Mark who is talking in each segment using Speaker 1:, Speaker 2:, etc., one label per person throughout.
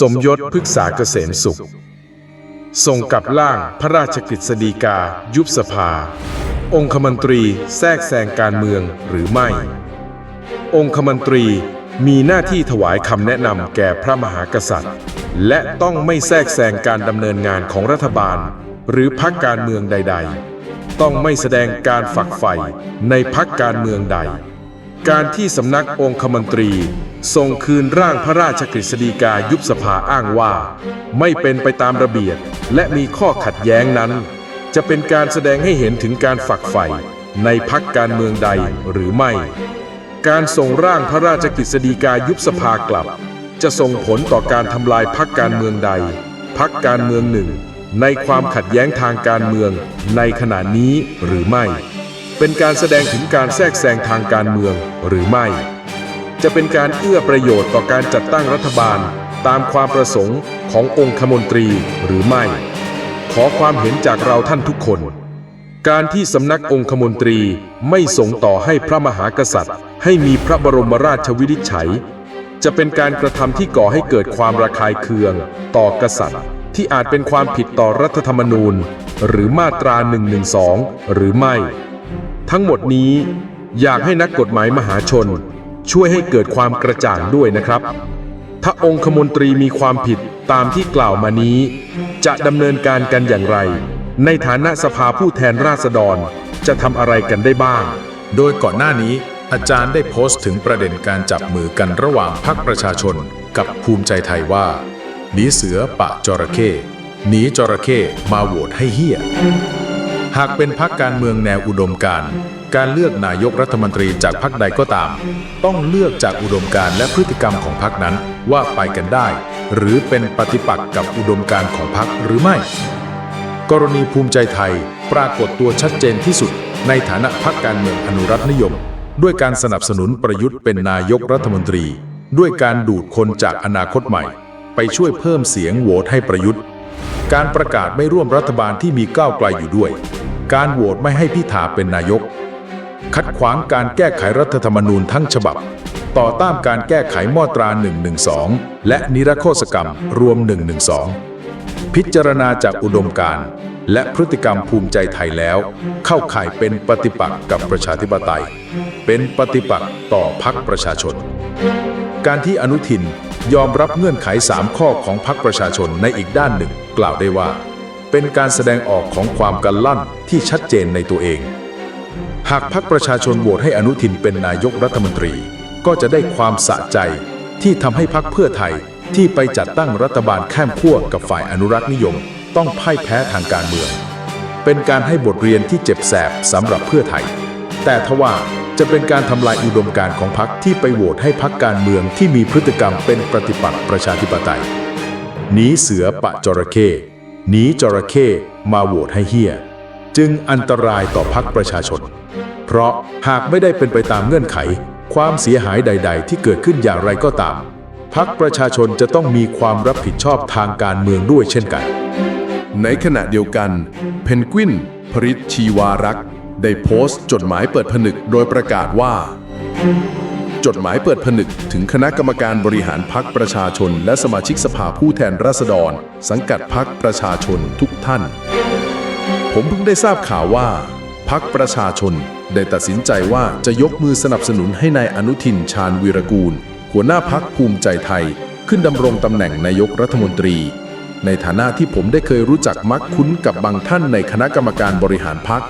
Speaker 1: สมยศพฤกษาเกษมสุข ส่งกับร่างพระราชกฤษฎีกา ยุบสภา องคมนตรีแทรกแซงการเมืองหรือไม่ องคมนตรีมีหน้าที่ถวายคำแนะนำแก่พระมหากษัตริย์ และต้องไม่แทรกแซงการดำเนินงานของรัฐบาล หรือพรรคการเมืองใด ๆ ต้องไม่แสดงการฝักใฝ่ในพรรคการเมืองใด การที่สำนักองคมนตรีส่งคืนร่างพระราชกฤษฎีกายุบสภาอ้างว่า ไม่เป็นไปตามระเบียบ และมีข้อขัดแย้งนั้น จะเป็นการแสดงให้เห็นถึงการฝักใฝ่ในพักการเมืองใดหรือไม่ การส่งร่างพระราชกฤษฎีกายุบสภากลับ จะส่งผลต่อการทำลายพักการเมืองใด พักการเมืองหนึ่ง ในความขัดแย้งทางการเมืองในขณะนี้หรือไม่ เป็นการแสดงถึงการแทรกแซงทางการเมืองหรือไม่ จะเป็นการเอื้อประโยชน์ต่อการจัดตั้งรัฐบาล ตามความประสงค์ขององคมนตรีหรือไม่ ขอความเห็นจากเราท่านทุกคน การที่สำนักองคมนตรีไม่ส่งต่อให้พระมหากษัตริย์ ให้มีพระบรมราชวินิจฉัย จะเป็นการกระทำที่ก่อให้เกิดความระคายเคือง ต่อกษัตริย์ ที่อาจเป็นความผิดต่อรัฐธรรมนูญ หรือมาตรา 112 หรือไม่ ทั้งหมดนี้อยากให้นักกฎหมายมหาชน ช่วยให้เกิดความกระจ่างด้วยนะครับ ถ้าองคมนตรีมีความผิดตามที่กล่าวมานี้ จะดำเนินการกันอย่างไร ในฐานะสภาผู้แทนราษฎรจะทำอะไรกันได้บ้าง
Speaker 2: โดยก่อนหน้านี้อาจารย์ได้โพสต์ถึงประเด็นการจับมือกันระหว่างพรรคประชาชนกับภูมิใจไทยว่า หนีเสือปะจระเข้หนีจระเข้มาโหวตให้เฮีย หากเป็นพรรคการเมืองแนวอุดมการ การเลือกนายกรัฐมนตรีจากพรรคใดก็ตาม ต้องเลือกจากอุดมการและพฤติกรรมของพรรคนั้นว่าไปกันได้ หรือเป็นปฏิปักษ์กับอุดมการของพรรคหรือไม่ กรณีภูมิใจไทยปรากฏตัวชัดเจนที่สุด ในฐานะพรรคการเมืองอนุรักษ์นิยม ด้วยการสนับสนุนประยุทธ์เป็นนายกรัฐมนตรี ด้วยการดูดคนจากอนาคตใหม่ ไปช่วยเพิ่มเสียงโหวตให้ประยุทธ์การประกาศไม่ร่วมรัฐบาลที่มีก้าวไกลอยู่ด้วย การโหวตไม่ให้พิธาเป็นนายก คัดขวางการแก้ไขรัฐธรรมนูญทั้งฉบับ ต่อต้านการแก้ไขมาตรา 112 และนิรโทษกรรมรวม 112 พิจารณาจากอุดมการณ์และพฤติกรรมภูมิใจไทยแล้ว เข้าข่ายเป็นปฏิปักษ์กับประชาธิปไตย เป็นปฏิปักษ์ต่อพรรคประชาชน การที่อนุทินยอมรับเงื่อนไข 3 ข้อของพรรคประชาชนในอีกด้านหนึ่ง กล่าวได้ว่า เป็นการแสดงออกของความกันลั่น ที่ชัดเจนในตัวเอง หากพรรคประชาชนโหวตให้อนุทินเป็นนายกรัฐมนตรี ก็จะได้ความสะใจที่ทำให้พรรคเพื่อไทยที่ไปจัดตั้งรัฐบาลข้ามขั้วกับฝ่ายอนุรักษ์นิยม ต้องพ่ายแพ้ทางการเมือง เป็นการให้บทเรียนที่เจ็บแสบสำหรับเพื่อไทย แต่ทว่าจะเป็นการทำลายอุดมการณ์ของพรรคที่ไปโหวตให้พรรคการเมืองที่มีพฤติกรรมเป็นปฏิปักษ์ประชาธิปไตยหนีเสือปะจระเข้หนีจระเข้มาโหวตให้เฮีย จึงอันตรายต่อพรรคประชาชน เพราะหากไม่ได้เป็นไปตามเงื่อนไข ความเสียหายใด ๆ ที่เกิดขึ้นอย่างไรก็ตามพรรคประชาชนจะต้องมีความรับผิดชอบทางการเมืองด้วยเช่นกัน
Speaker 3: ในขณะเดียวกัน เพนกวินพริชชีวารักษ์ได้โพสต์ จดหมายเปิดผนึกโดยประกาศว่า จดหมายเปิดผนึกถึงคณะกรรมการบริหารพักประชาชน และสมาชิกสภาผู้แทนราษฎร สังกัดพักประชาชนทุกท่าน ผมเพิ่งได้ทราบข่าวว่า พักประชาชนได้ตัดสินใจว่าจะยกมือสนับสนุนให้นายอนุทินชาญวีรกูล หัวหน้าพักภูมิใจไทย ขึ้นดำรงตำแหน่งนายกรัฐมนตรี ในฐานะที่ผมได้เคยรู้จักมักคุ้นกับบางท่านในคณะกรรมการบริหารพัก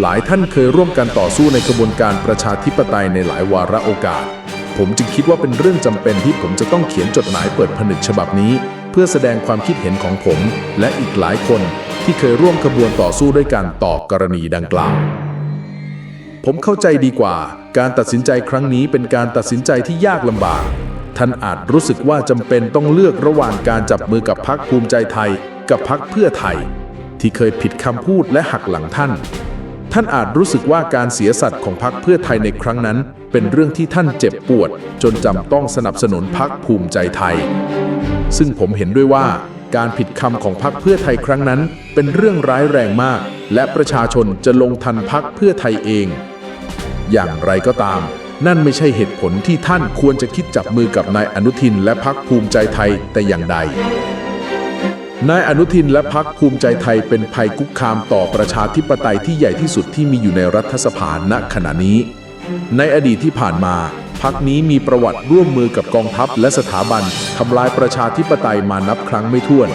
Speaker 3: หลายท่านเคยร่วมกันต่อสู้ในกระบวนการประชาธิปไตยในหลายวาระโอกาส ผมจึงคิดว่าเป็นเรื่องจำเป็นที่ผมจะต้องเขียนจดหมายเปิดผนึกฉบับนี้ เพื่อแสดงความคิดเห็นของผม และอีกหลายคน ที่เคยร่วมขบวนต่อสู้ด้วยกันต่อกรณีดังกล่าว ผมเข้าใจดีกว่า การตัดสินใจครั้งนี้เป็นการตัดสินใจที่ยากลำบาก ท่านอาจรู้สึกว่าจำเป็นต้องเลือกระหว่างการจับมือกับพักภูมิใจไทย กับพักเพื่อไทย ที่เคยผิดคำพูดและหักหลังท่าน ท่านอาจรู้สึกว่าการเสียสัตย์ของพรรคเพื่อไทยในครั้งนั้น เป็นเรื่องที่ท่านเจ็บปวด จนจำต้องสนับสนุนพรรคภูมิใจไทย ซึ่งผมเห็นด้วยว่า การผิดคำของพรรคเพื่อไทยครั้งนั้น เป็นเรื่องร้ายแรงมาก และประชาชนจะลงทันพรรคเพื่อไทยเอง อย่างไรก็ตาม
Speaker 2: นั่นไม่ใช่เหตุผลที่ท่านควรจะคิดจับมือกับนายอนุทินและพักภูมิใจไทยแต่อย่างใดนายอนุทินและพักภูมิใจไทยเป็นภัยคุกคามต่อประชาธิปไตยที่ใหญ่ที่สุดที่มีอยู่ในรัฐสภาณขณะนี้ ในอดีตที่ผ่านมา พักนี้มีประวัติร่วมมือกับกองทัพและสถาบันทำลายประชาธิปไตยมานับครั้งไม่ถ้วน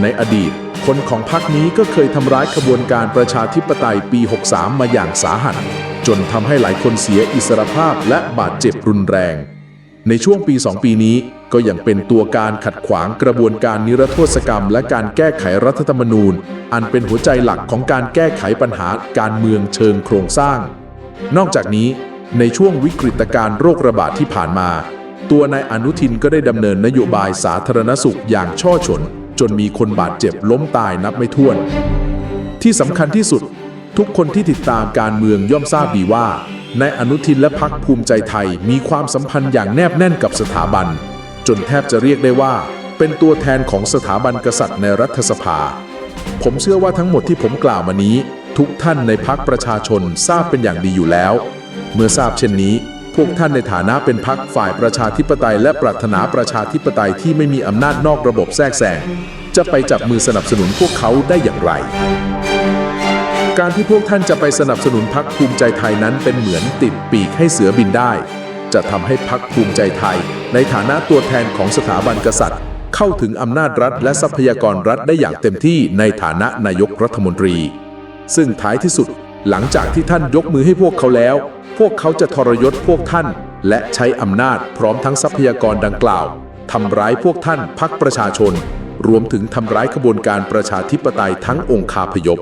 Speaker 2: ในอดีต คนของพักนี้ก็เคยทำร้ายขบวนการประชาธิปไตยปี 63 มาอย่างสาหัส จนทำให้หลายคนเสียอิสรภาพและบาดเจ็บรุนแรง ในช่วงปี 2 ปีนี้ก็ยังเป็นตัวการขัดขวางกระบวนการนิรโทษกรรม และการแก้ไขรัฐธรรมนูญ อันเป็นหัวใจหลักของการแก้ไขปัญหาการเมืองเชิงโครงสร้าง นอกจากนี้ ในช่วงวิกฤตการณ์โรคระบาดที่ผ่านมา ตัวนายอนุทินก็ได้ดำเนินนโยบายสาธารณสุขอย่างช่อฉน จนมีคนบาดเจ็บล้มตายนับไม่ถ้วน ที่สำคัญที่สุด ทุกคนที่ติดตามการเมืองย่อมทราบดีว่านายอนุทินและพักภูมิใจไทยมีความสัมพันธ์อย่างแนบแน่นกับสถาบัน จนแทบจะเรียกได้ว่า เป็นตัวแทนของสถาบันกษัตริย์ในรัฐสภา ผมเชื่อว่าทั้งหมดที่ผมกล่าวมานี้ ทุกท่านในพักประชาชนทราบเป็นอย่างดีอยู่แล้ว เมื่อทราบเช่นนี้ พวกท่านในฐานะเป็นพักฝ่ายประชาธิปไตย และปรารถนาประชาธิปไตยที่ไม่มีอำนาจนอกระบบแทรกแซงจะไปจับมือสนับสนุนพวกเขาได้อย่างไร การที่พวกท่านจะไปสนับสนุนพักภูมิใจไทยนั้นเป็นเหมือนติดปีกให้เสือบินได้ จะทำให้พักภูมิใจไทย ในฐานะตัวแทนของสถาบันกษัตริย์ เข้าถึงอำนาจรัฐ และทรัพยากรรัฐได้อย่างเต็มที่ในฐานะนายกรัฐมนตรี ซึ่งท้ายที่สุดหลังจากที่ท่านยกมือให้พวกเขาแล้ว พวกเขาจะทรยศพวกท่าน และใช้อำนาจพร้อมทั้งทรัพยากรดังกล่าวทำร้ายพวกท่านพักประชาชน รวมถึงทำร้ายขบวนการประชาธิปไตยทั้งองค์คาพยพ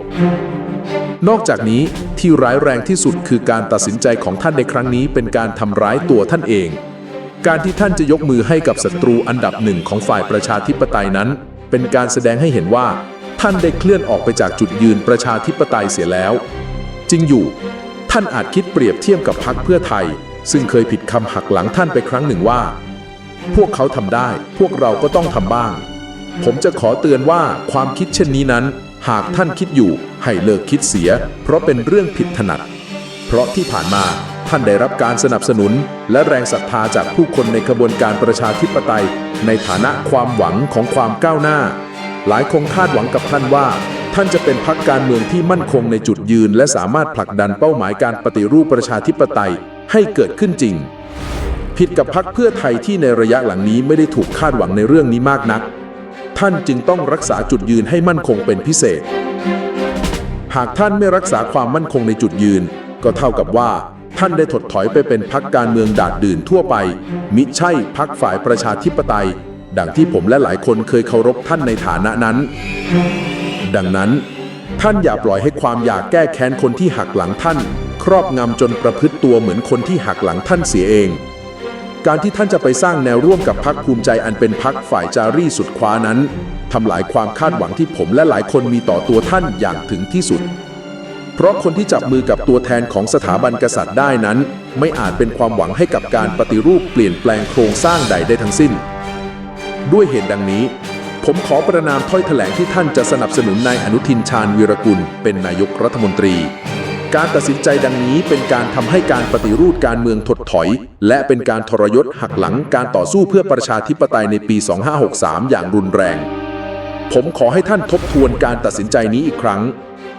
Speaker 2: นอกจากนี้ที่ร้ายแรงที่สุดคือการตัดสินใจของท่านในครั้งนี้เป็นการทำร้ายตัวท่านเอง การที่ท่านจะยกมือให้กับศัตรูอันดับหนึ่งของฝ่ายประชาธิปไตยนั้น เป็นการแสดงให้เห็นว่า ท่านได้เคลื่อนออกไปจากจุดยืนประชาธิปไตยเสียแล้ว จริงอยู่ ท่านอาจคิดเปรียบเทียบกับพรรคเพื่อไทย ซึ่งเคยผิดคำหักหลังท่านไปครั้งหนึ่งว่า พวกเขาทำได้ พวกเราก็ต้องทำบ้าง ผมจะขอเตือนว่าความคิดเช่นนี้นั้น หากท่านคิดอยู่ให้เลิกคิดเสีย เพราะเป็นเรื่องผิดถนัด เพราะที่ผ่านมาท่านได้รับการสนับสนุน และแรงศรัทธาจากผู้คนในขบวนการประชาธิปไตย ในฐานะความหวังของความก้าวหน้า หลายคงคาดหวังกับท่านว่า ท่านจะเป็นพรรคการเมืองที่มั่นคงในจุดยืน และสามารถผลักดันเป้าหมายการปฏิรูปประชาธิปไตยให้เกิดขึ้นจริง ผิดกับพรรคเพื่อไทยที่ในระยะหลังนี้ไม่ได้ถูกคาดหวังในเรื่องนี้มากนัก ท่านจึงต้องรักษาจุดยืนให้มั่นคงเป็นพิเศษ หากท่านไม่รักษาความมั่นคงในจุดยืน ก็เท่ากับว่า ท่านได้ถดถอยไปเป็นพักการเมืองดาดดื่นทั่วไป มิใช่พักฝ่ายประชาธิปไตย ดังที่ผมและหลายคนเคยเคารพท่านในฐานะนั้น ดังนั้น ท่านอย่าปล่อยให้ความอยากแก้แค้นคนที่หักหลังท่าน ครอบงำจนประพฤติตัวเหมือนคนที่หักหลังท่านเสียเอง การที่ท่านจะไปสร้างแนวร่วมกับพรรคภูมิใจอันเป็นพรรคฝ่ายจารีสุดคว้านั้นทำลายความคาดหวังที่ผมและหลายคนมีต่อตัวท่านอย่างถึงที่สุด เพราะคนที่จับมือกับตัวแทนของสถาบันกษัตริย์ได้นั้น ไม่อาจเป็นความหวังให้กับการปฏิรูปเปลี่ยนแปลงโครงสร้างใดได้ทั้งสิ้น ด้วยเหตุดังนี้ ผมขอประนามถ้อยแถลงที่ท่านจะสนับสนุนนายอนุทินชาญวีรกุล เป็นนายกรัฐมนตรี การตัดสินใจดังนี้เป็นการทำให้การปฏิรูปการเมืองถดถอย และเป็นการทรยศหักหลังการต่อสู้เพื่อประชาธิปไตยในปี 2563 อย่างรุนแรง ผมขอให้ท่านทบทวนการตัดสินใจนี้อีกครั้ง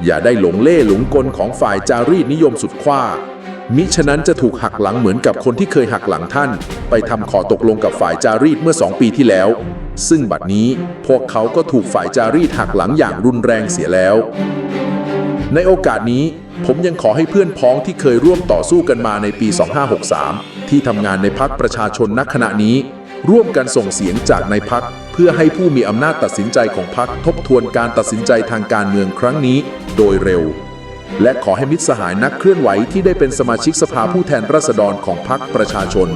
Speaker 2: อย่าได้หลงเล่หลงกลของฝ่ายจารีตนิยมสุดขว้า มิฉะนั้นจะถูกหักหลังเหมือนกับคนที่เคยหักหลังท่าน ไปทำขอตกลงกับฝ่ายจารีตเมื่อสองปีที่แล้ว ซึ่งบัดนี้พวกเขาก็ถูกฝ่ายจารีตหักหลังอย่างรุนแรงเสียแล้ว ในโอกาสนี้ผมยังขอให้เพื่อนพ้องที่เคยร่วมต่อสู้กันมาในปี 2563 ที่ทำงานในพักประชาชนณขณะนี้ ร่วมกันส่งเสียงจากในพักเพื่อให้ผู้มีอำนาจตัดสินใจของพักทบทวนการตัดสินใจทางการเมืองครั้งนี้ โดยเร็ว และขอให้มิตรสหายนักเคลื่อนไหวที่ได้เป็นสมาชิกสภาผู้แทนราษฎรของพักประชาชน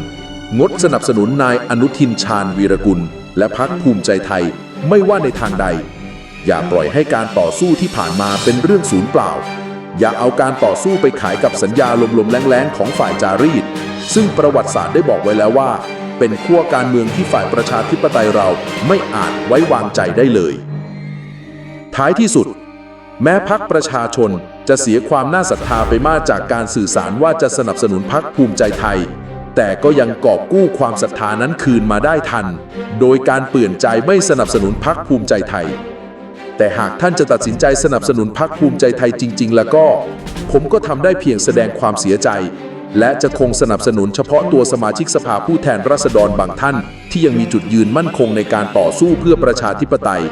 Speaker 2: งดสนับสนุนนายอนุทินชาญวีรกุล และพักภูมิใจไทยไม่ว่าในทางใด อย่าปล่อยให้การต่อสู้ที่ผ่านมาเป็นเรื่องศูนย์เปล่า อย่าเอาการต่อสู้ไปขายกับสัญญาลมๆแรงๆของฝ่ายจารีต ซึ่งประวัติศาสตร์ได้บอกไว้แล้วว่า เป็นขั้วการเมืองที่ฝ่ายประชาธิปไตยเราไม่อาจไว้วางใจได้เลย ท้ายที่สุด แม้พักประชาชน จะเสียความน่าศรัทธาไปมากจากการสื่อสารว่าจะสนับสนุนพักภูมิใจไทย แต่ก็ยังกอบกู้ความศรัทธานั้นคืนมาได้ทัน โดยการเปลี่ยนใจไม่สนับสนุนพักภูมิใจไทย แต่หากท่านจะตัดสินใจสนับสนุนพรรคภูมิใจไทยจริง ๆ แล้วก็ ผมก็ทำได้เพียงแสดงความเสียใจ และจะคงสนับสนุนเฉพาะตัวสมาชิกสภาผู้แทนราษฎรบางท่าน ที่ยังมีจุดยืนมั่นคงในการต่อสู้เพื่อประชาธิปไตย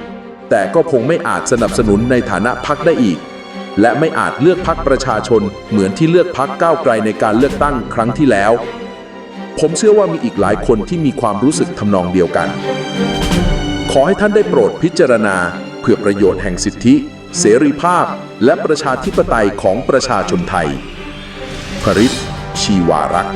Speaker 2: แต่ก็คงไม่อาจสนับสนุนในฐานะพรรคได้อีก และไม่อาจเลือกพรรคประชาชน เหมือนที่เลือกพรรคก้าวไกลในการเลือกตั้งครั้งที่แล้ว ผมเชื่อว่ามีอีกหลายคนที่มีความรู้สึกทำนองเดียวกัน ขอให้ท่านได้โปรดพิจารณา เพื่อประโยชน์แห่งสิทธิ เสรีภาพ และประชาธิปไตยของประชาชนไทยพริษชีวารักษ์